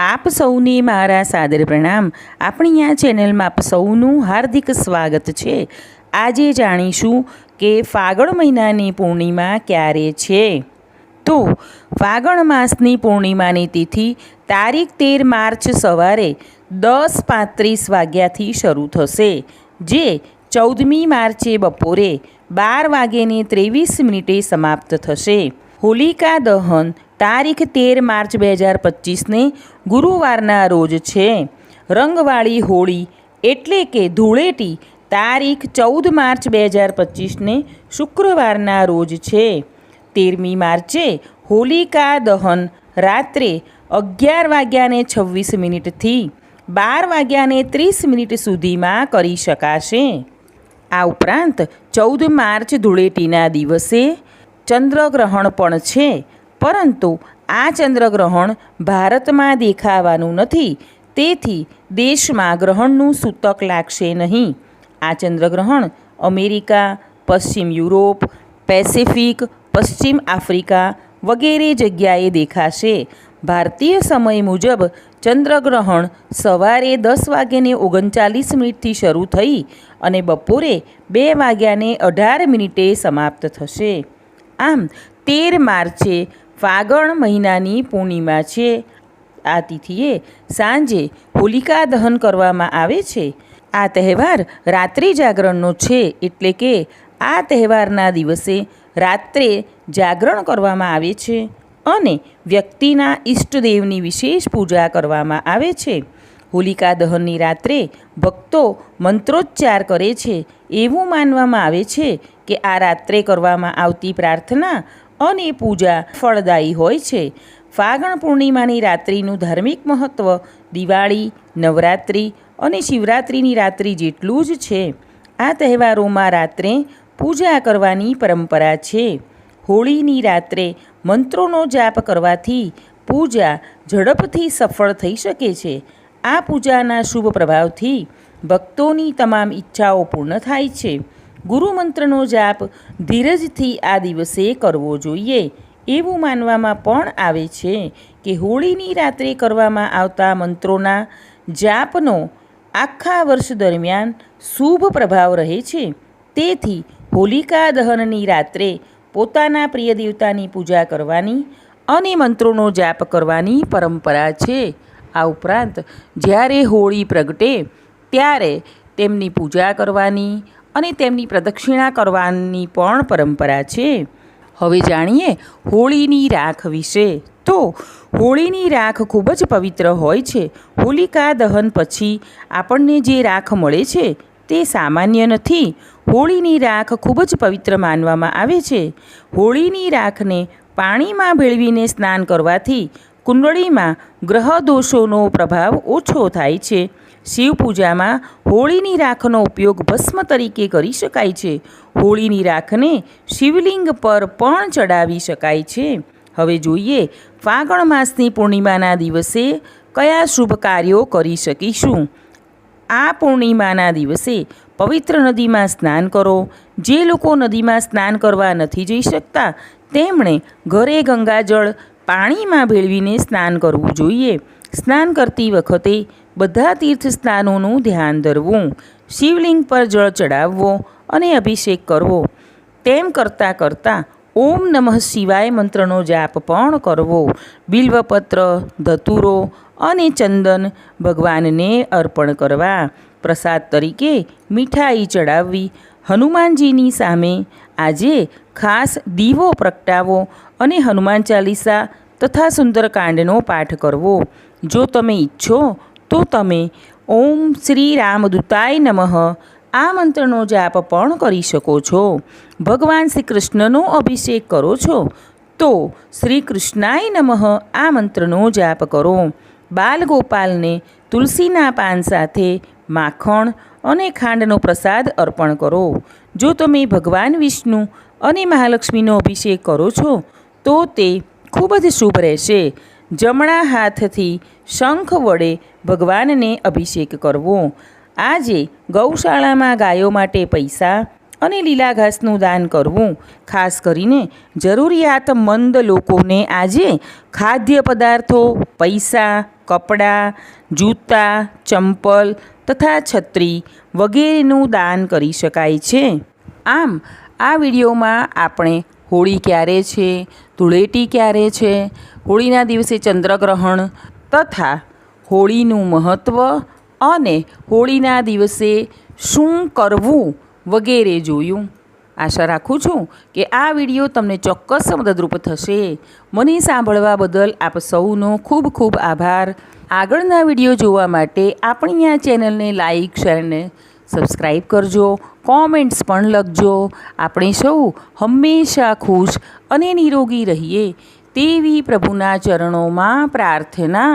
આપ સૌને મારા સાદર પ્રણામ. આપણી આ ચેનલમાં આપ સૌનું હાર્દિક સ્વાગત છે. આજે જાણીશું કે ફાગણ મહિનાની પૂર્ણિમા ક્યારે છે? તો ફાગણ માસની પૂર્ણિમાની તિથિ તારીખ તેર માર્ચ સવારે દસ પાંત્રીસ વાગ્યાથી શરૂ થશે, જે ચૌદમી માર્ચે બપોરે બાર વાગ્યેને ત્રેવીસ મિનિટે સમાપ્ત થશે. હોલિકા દહન તારીખ તેર માર્ચ બે હજાર પચીસને ગુરુવારના રોજ છે. રંગવાળી હોળી એટલે કે ધૂળેટી તારીખ ચૌદ માર્ચ બે હજાર પચીસને શુક્રવારના રોજ છે. તેરમી માર્ચે હોલિકા દહન રાત્રે અગિયાર વાગ્યાને છવ્વીસ મિનિટથી બાર વાગ્યાને ત્રીસ મિનિટ સુધીમાં કરી શકાશે. આ ઉપરાંત ચૌદ માર્ચ ધૂળેટીના દિવસે ચંદ્રગ્રહણ પણ છે. પરંતુ આ ચંદ્રગ્રહણ ભારતમાં દેખાવાનું નથી, તેથી દેશમાં ગ્રહણનું સૂતક લાગશે નહીં. આ ચંદ્રગ્રહણ અમેરિકા, પશ્ચિમ યુરોપ, પેસિફિક, પશ્ચિમ આફ્રિકા વગેરે જગ્યાએ દેખાશે. ભારતીય સમય મુજબ ચંદ્રગ્રહણ સવારે દસ વાગ્યાને ઓગણચાલીસ મિનિટથી શરૂ થઈ અને બપોરે બે વાગ્યાને અઢાર મિનિટે સમાપ્ત થશે. આમ તેર માર્ચે ફાગણ મહિનાની પૂર્ણિમા છે. આ તિથિએ સાંજે હોલિકા દહન કરવામાં આવે છે. આ તહેવાર રાત્રિ જાગરણનો છે એટલે કે આ તહેવારના દિવસે રાત્રે જાગરણ કરવામાં આવે છે અને વ્યક્તિના ઈષ્ટદેવની વિશેષ પૂજા કરવામાં આવે છે. હોલિકા દહનની રાત્રે ભક્તો મંત્રોચ્ચાર કરે છે. એવું માનવામાં આવે છે કે આ રાત્રે કરવામાં આવતી પ્રાર્થના અને પૂજા ફળદાયી હોય છે. ફાગણ પૂર્ણિમાની રાત્રિનું ધાર્મિક મહત્ત્વ દિવાળી, નવરાત્રિ અને શિવરાત્રિની રાત્રિ જેટલું જ છે. આ તહેવારોમાં રાત્રે પૂજા કરવાની પરંપરા છે. હોળીની રાત્રે મંત્રોનો જાપ કરવાથી પૂજા ઝડપથી સફળ થઈ શકે છે. આ પૂજાના શુભ પ્રભાવથી ભક્તોની તમામ ઈચ્છાઓ પૂર્ણ થાય છે. ગુરુમંત્રનો જાપ ધીરજથી આ દિવસે કરવો જોઈએ. એવું માનવામાં પણ આવે છે કે હોળીની રાત્રે કરવામાં આવતા મંત્રોના જાપનો આખા વર્ષ દરમિયાન શુભ પ્રભાવ રહે છે. તેથી હોલિકા દહનની રાત્રે પોતાના પ્રિય દેવતાની પૂજા કરવાની અને મંત્રોનો જાપ કરવાની પરંપરા છે. આ ઉપરાંત જ્યારે હોળી પ્રગટે ત્યારે તેમની પૂજા કરવાની અને તેમની પ્રદક્ષિણા કરવાની પણ પરંપરા છે. હવે જાણીએ હોળીની રાખ વિશે. તો હોળીની રાખ ખૂબ જ પવિત્ર હોય છે. હોલિકા દહન પછી આપણને જે રાખ મળે છે તે સામાન્ય નથી. હોળીની રાખ ખૂબ જ પવિત્ર માનવામાં આવે છે. હોળીની રાખને પાણીમાં ભેળવીને સ્નાન કરવાથી કુંડળીમાં ગ્રહ દોષોનો પ્રભાવ ઓછો થાય છે. શિવ પૂજામાં હોળીની રાખનો ઉપયોગ ભસ્મ તરીકે કરી શકાય છે. હોળીની રાખને શિવલિંગ પર પણ ચડાવી શકાય છે. હવે જોઈએ ફાગણ માસની પૂર્ણિમાના દિવસે કયા શુભ કાર્યો કરી શકીશું? આ પૂર્ણિમાના દિવસે પવિત્ર નદીમાં સ્નાન કરો. જે લોકો નદીમાં સ્નાન કરવા નથી જઈ શકતા, તેમણે ઘરે ગંગાજળ પાણીમાં ભેળવીને સ્નાન કરવું જોઈએ. સ્નાન કરતી વખતે બધા તીર્થ સ્નાનોનું ધ્યાન ધરવું, શિવલિંગ પર જળ ચડાવવો અને અભિષેક કરવો. તેમ કરતાં કરતાં ઓમ નમઃ શિવાય મંત્રનો જાપ પણ કરવો. બિલ્વપત્ર, ધતુરો અને ચંદન ભગવાનને અર્પણ કરવા. પ્રસાદ તરીકે મીઠાઈ ચડાવવી. હનુમાનજીની સામે આજે ખાસ દીવો પ્રગટાવો અને હનુમાન ચાલીસા તથા સુંદરકાંડનો પાઠ કરવો. જો તમે ઈચ્છો, તો તમે ઓમ શ્રી રામદૂતાય નમઃ આ મંત્રનો જાપ પણ કરી શકો છો. ભગવાન શ્રી કૃષ્ણનો અભિષેક કરો છો, તો શ્રી કૃષ્ણાય નમઃ આ મંત્રનો જાપ કરો. બાલગોપાલને તુલસીના પાન સાથે માખણ અને ખાંડનો પ્રસાદ અર્પણ કરો. જો તમે ભગવાન વિષ્ણુ અને મહાલક્ષ્મીનો અભિષેક કરો છો, તો તે ખૂબ જ શુભ રહેશે. જમણા હાથથી શંખ વડે ભગવાનને અભિષેક કરવો. આજે ગૌશાળામાં ગાયો માટે પૈસા અને લીલા ઘાસનું દાન કરવું. ખાસ કરીને જરૂરિયાતમંદ લોકોને આજે ખાદ્ય પદાર્થો, પૈસા, કપડાં, જૂતા, ચંપલ તથા છત્રી વગેરેનું દાન કરી શકાય છે. આમ, આ વિડીયોમાં આપણે હોળી ક્યારે છે? ધૂળેટી ક્યારે છે? હોળીના દિવસે ચંદ્રગ્રહણ તથા હોળીનું મહત્ત્વ અને હોળીના દિવસે શું કરવું વગેરે જોયું. આશા રાખું છું કે આ વીડિયો તમને ચોક્કસ મદદરૂપ થશે. મને સાંભળવા બદલ આપ સૌનો ખૂબ ખૂબ આભાર. આગળના વીડિયો જોવા માટે આપણી આ ચેનલને લાઈક, શેર સબસ્ક્રાઈબ કરજો, કોમેન્ટ્સ પણ લખજો. આપણે સૌ હંમેશા ખુશ અને નિરોગી રહીએ તેવી પ્રભુના ચરણોમાં પ્રાર્થના